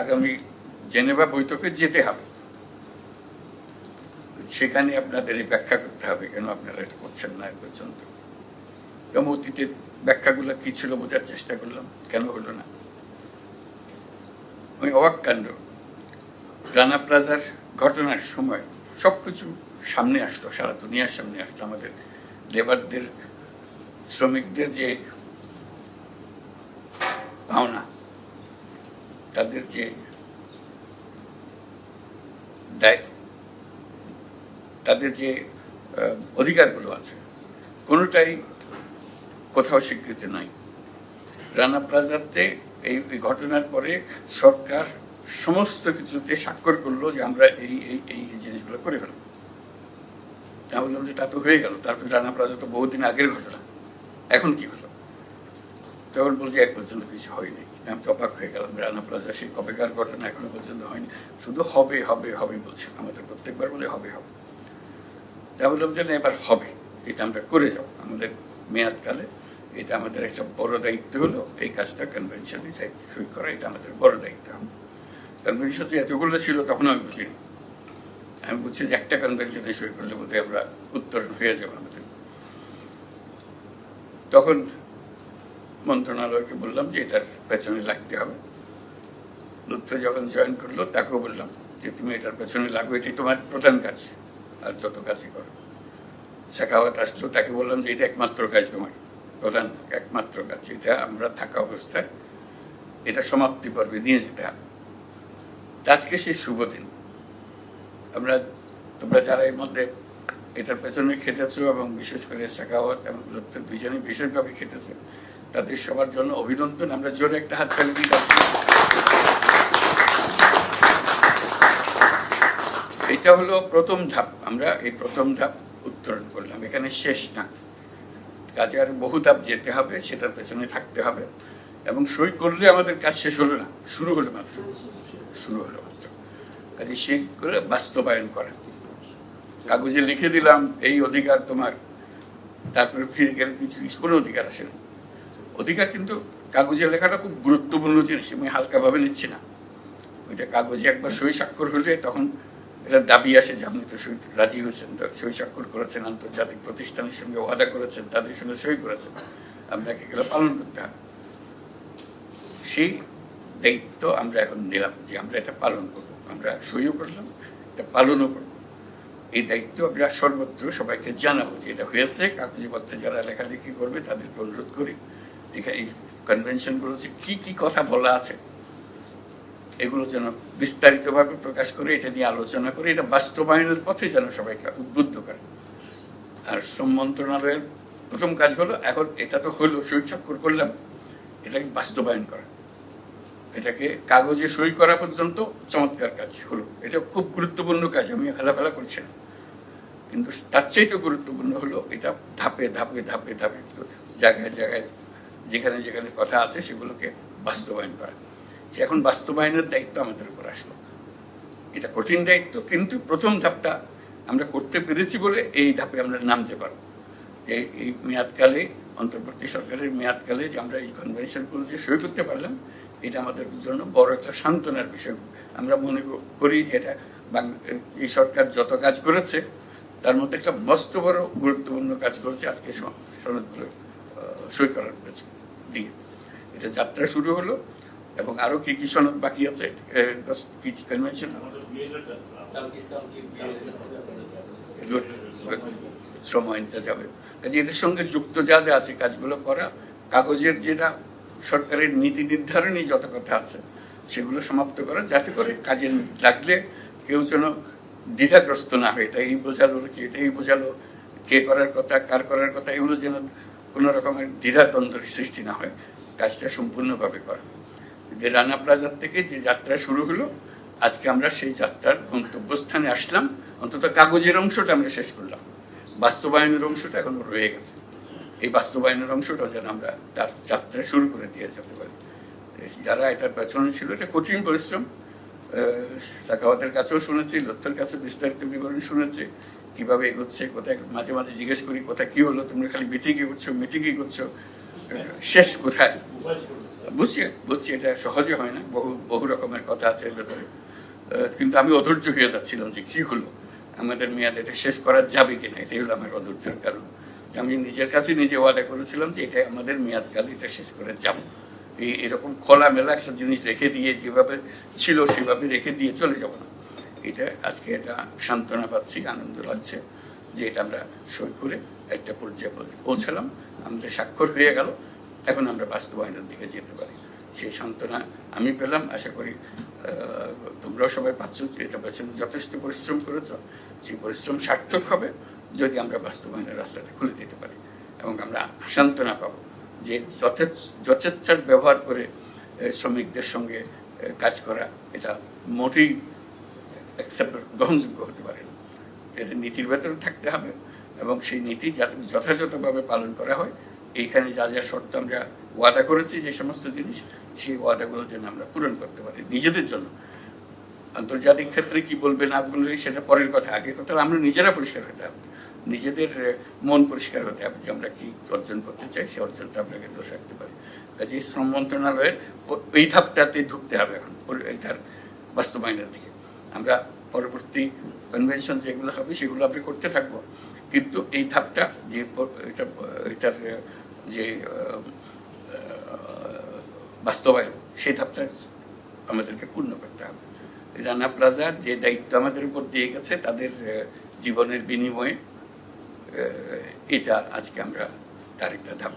আগামী জেনেভা বৈঠকে যেতে হবে। সেখানে আপনাদের এই ব্যাখ্যা করতে হবে কেন আপনারা এটা করছেন না পর্যন্ত। এবং অতীতের ব্যাখ্যাগুলো কি ছিল বোঝার চেষ্টা করলাম, কেন হলো না। ওই অবাক কাণ্ড রানা প্লাজার ঘটনার সময় সবকিছু সামনে আসলো, সারা দুনিয়ার সামনে আসলো। আমাদের লেবারদের, শ্রমিকদের যে পাওনা তাদের যে তাদের যে অধিকারগুলো আছে, কোনোটাই কোথাও স্বীকৃতি নাই। রানা প্লাজাতে এই ঘটনার পরে সরকার সমস্ত কিছুতে স্বাক্ষর করল যে আমরা এই এই এই জিনিসগুলো করে ফেলব। তা বললাম যে তা তো হয়ে গেল। তারপর রানা প্লাজা তো বহুদিন আগের ঘটনা। এখন কি হলো? তখন বলছে এক পর্যন্ত কিছু হয়নি। আমি তো অবাক হয়ে গেলাম রানা প্লাজা সেই কবেকার ঘটনা এখনও পর্যন্ত হয়নি। শুধু হবে হবে হবে বলছে, আমাদের প্রত্যেকবার বলে হবে হবে। তা বললাম যে এবার হবে, এটা আমরা করে যাব। আমাদের মেয়াদকালে এটা আমাদের একটা বড় দায়িত্ব হলো, এই কাজটা কনভেনশনে সই করা, এটা আমাদের বড় দায়িত্ব। হবে কনভেনশন যে এতগুলো ছিল তখন আমি বুঝিনি। আমি বুঝছি যে একটা কনভেনশনে সই করলে বোধহয় আমরা উত্তরণ হয়ে যাব আমাদের। তখন মন্ত্রণালয়কে বললাম যে এটার পেছনে লাগতে হবে। লুৎফে যখন জয়েন করল, তাকেও বললাম যে তুমি এটার পেছনে লাগো, এটাই তোমার প্রধান কাজ, আর যত কাজই করো। শেখাওয়াত আসলো, তাকে বললাম যে এটা একমাত্র কাজ তোমার, প্রধান, একমাত্র কাজ, এটা আমরা থাকা অবস্থায় এটা সমাপ্তি পর্বে নিয়ে যেতে হবে। আজকে সেই শুভ দিন। আমরা, তোমরা যারা এর মধ্যে এটার পেছনে খেটেছো এবং বিশেষ করে শেখাওয়াত এবং লুৎফের দুইজনেই বিশেষভাবে খেটেছে তাদের সবার জন্য অভিনন্দন। আমরা জোরে একটা হাত তালি দিই এটা হলো প্রথম ধাপ। আমরা এই প্রথম ধাপ উত্তরণ করলাম। এখানে শেষ না। কাজে আর বহু ধাপ যেতে হবে, সেটার পেছনে থাকতে হবে। এবং সই করলে আমাদের কাজ শেষ হলো না, শুরু হলো মাত্র। শুরু হলো মাত্র। কাজে সেই করে বাস্তবায়ন করা। কাগজে লিখে দিলাম, এই অধিকার তোমার। তারপরে ফিরে গেলে কিছু কোনো অধিকার আসে না। অধিকার কিন্তু কাগজে লেখাটা খুব গুরুত্বপূর্ণ জিনিস, আমি হালকাভাবে নিচ্ছি না। ওইটা কাগজে একবার সই স্বাক্ষর হলে তখন এটা দাবি আসে যে আপনি তো রাজি হয়েছেন সই স্বাক্ষর করেছেন, আন্তর্জাতিক প্রতিষ্ঠানের সঙ্গে ওয়াদা করেছেন, তাদের সঙ্গে সই করেছেন। আপনাকে এগুলো পালন করতে হবে। সেই দায়িত্ব আমরা এখন নিলাম যে আমরা এটা পালন করব। আমরা সইও করলাম, এটা পালনও করব। এই দায়িত্ব আমরা সর্বত্র সবাইকে জানাব যে এটা হয়েছে, কাগজপত্রে যারা লেখালেখি করবে তাদেরকে অনুরোধ করি এখানে এই কনভেনশনগুলো হচ্ছে কি কি কথা বলা আছে? এগুলো যেন বিস্তারিতভাবে প্রকাশ করে, এটা নিয়ে আলোচনা করে, এটা বাস্তবায়নের পথে যেন সবাইকে উদ্বুদ্ধ করে। আর শ্রম মন্ত্রণালয়ের প্রথম কাজ হলো, এখন এটা তো হলো, সই স্বাক্ষর করলাম, এটাকে বাস্তবায়ন করা। এটাকে কাগজে সই করা পর্যন্ত চমৎকার কাজ হলো। এটা খুব গুরুত্বপূর্ণ কাজ, আমি হেলাফেলা করছি না। কিন্তু তার চাইতে গুরুত্বপূর্ণ হলো, এটা ধাপে ধাপে ধাপে ধাপে জায়গায় জায়গায় যেখানে যেখানে কথা আছে সেগুলোকে বাস্তবায়ন করা। এখন বাস্তবায়নের দায়িত্ব আমাদের উপর আসলো। এটা কঠিন দায়িত্ব, কিন্তু প্রথম ধাপটা আমরা করতে পেরেছি বলে এই ধাপে আমরা নামতে পারব। এই মেয়াদকালে, অন্তর্বর্তী সরকারের মেয়াদকালে যে আমরা এই কনভেনশন করেছি সই করতে পারলাম, এটা আমাদের জন্য বড় একটা সান্ত্বনার বিষয়। আমরা মনে করি যে এটা এই সরকার যত কাজ করেছে, তার মধ্যে একটা মস্ত বড় গুরুত্বপূর্ণ কাজ করেছে আজকে সনদগুলো সই করার পেছনে। দিয়ে। এটা যাত্রা শুরু হলো এবং আরও কি কি সনদ বাকি আছে যাবে। কাজে এদের সঙ্গে যুক্ত যা যা আছে কাজগুলো করা, কাগজের যেটা সরকারের নীতি নির্ধারণী যত কথা আছে, সেগুলো সমাপ্ত করা, যাতে করে কাজে লাগলে কেউ যেন দ্বিধাগ্রস্ত না হয় এটা এই বোঝালো কি এটা এই বোঝালো কে করার কথা, কার করার কথা, এগুলো যেন কোনো রকমের দ্বিধাদ্বন্দ্বের সৃষ্টি না হয়, কাজটা সম্পূর্ণভাবে করা। যে রানা প্লাজার থেকে যে যাত্রা শুরু হলো, আজকে আমরা সেই যাত্রার গন্তব্যস্থানে আসলাম। অন্তত কাগজের অংশটা আমরা শেষ করলাম। বাস্তবায়নের অংশটা এখনও রয়ে গেছে। এই বাস্তবায়নের অংশটা যেন আমরা তার যাত্রা শুরু করে দিয়ে যেতে পারি। যারা এটার পেছনে ছিল, এটা কঠিন পরিশ্রম। সাকাওয়াতের কাছেও শুনেছি লত্তর কাছে বিস্তারিত বিবরণ শুনেছি। কীভাবে এগোচ্ছে কোথায় মাঝে মাঝে জিজ্ঞেস করি কোথায় কি হলো তোমরা খালি মিটিংই করছ মিটিংই করছ? শেষ কোথায়? বুঝছি বুঝছি এটা সহজে হয় না বহু বহু রকমের কথা আছে আহ, কিন্তু আমি অধৈর্য হয়ে যাচ্ছিলাম যে কি হলো আমাদের মেয়াদ এটা শেষ করা যাবে কিনা এটাই হলো আমার অধৈর্যের কারণ। আমি নিজের কাছে নিজে ওয়াদা করেছিলাম যে এটা আমাদের মেয়াদকাল এটা শেষ করে যাব। এই এরকম খোলামেলা একটা জিনিস রেখে দিয়ে যেভাবে ছিল, সেভাবে রেখে দিয়ে চলে যাব না। এটা আজকে এটা সান্ত্বনা পাচ্ছি আনন্দ লাগছে যে এটা আমরা সই করে একটা পর্যায়ে পৌঁছ- পৌঁছালাম। আমাদের স্বাক্ষর হয়ে গেল। এখন আমরা বাস্তবায়নের দিকে যেতে পারি। সেই সান্ত্বনা আমি পেলাম। আশা করি তোমরাও সবাই পাচ্ছ। এটা পেছনে যথেষ্ট পরিশ্রম করেছ। সেই পরিশ্রম সার্থক হবে যদি আমরা বাস্তবায়নের রাস্তাটা খুলে দিতে পারি। এবং আমরা সান্ত্বনা পাবো। যে যথেচ্ছার ব্যবহার করে শ্রমিকদের সঙ্গে কাজ করা, এটা মোটেই অ্যাকসেপ্ট গ্রহণযোগ্য হতে পারে না। সেটা নীতির ভেতরে থাকতে হবে এবং সেই নীতি যাতে, যথাযথভাবে পালন করা হয়। এইখানে যা যা শর্ত আমরা ওয়াদা করেছি যে সমস্ত জিনিস, সেই ওয়াদাগুলো যেন আমরা পূরণ করতে পারি নিজেদের জন্য। আন্তর্জাতিক ক্ষেত্রে কি বলবে না বলবে সেটা পরের কথা। আগে কথা আমরা নিজেরা পরিষ্কার হতে হবে। নিজেদের মন পরিষ্কার হতে হবে যে আমরা কি অর্জন করতে চাই সেই অর্জনটা আমরা কিন্তু রাখতে পারি। কাজে শ্রম মন্ত্রণালয়ের এই ধাপটাতে ঢুকতে হবে এখন এটার বাস্তবায়নের দিকে। আমরা পরবর্তী কনভেনশন যেগুলো হবে, সেগুলো আমরা করতে থাকব। কিন্তু এই ধাপটা যে এটা, এটার যে বাস্তবায়ন, সেই ধাপটা আমাদেরকে পূর্ণ করতে হবে। রানা প্লাজার যে দায়িত্ব আমাদের উপর দিয়ে গেছে, তাদের জীবনের বিনিময়ে იტა აცკამრა დარიგდა და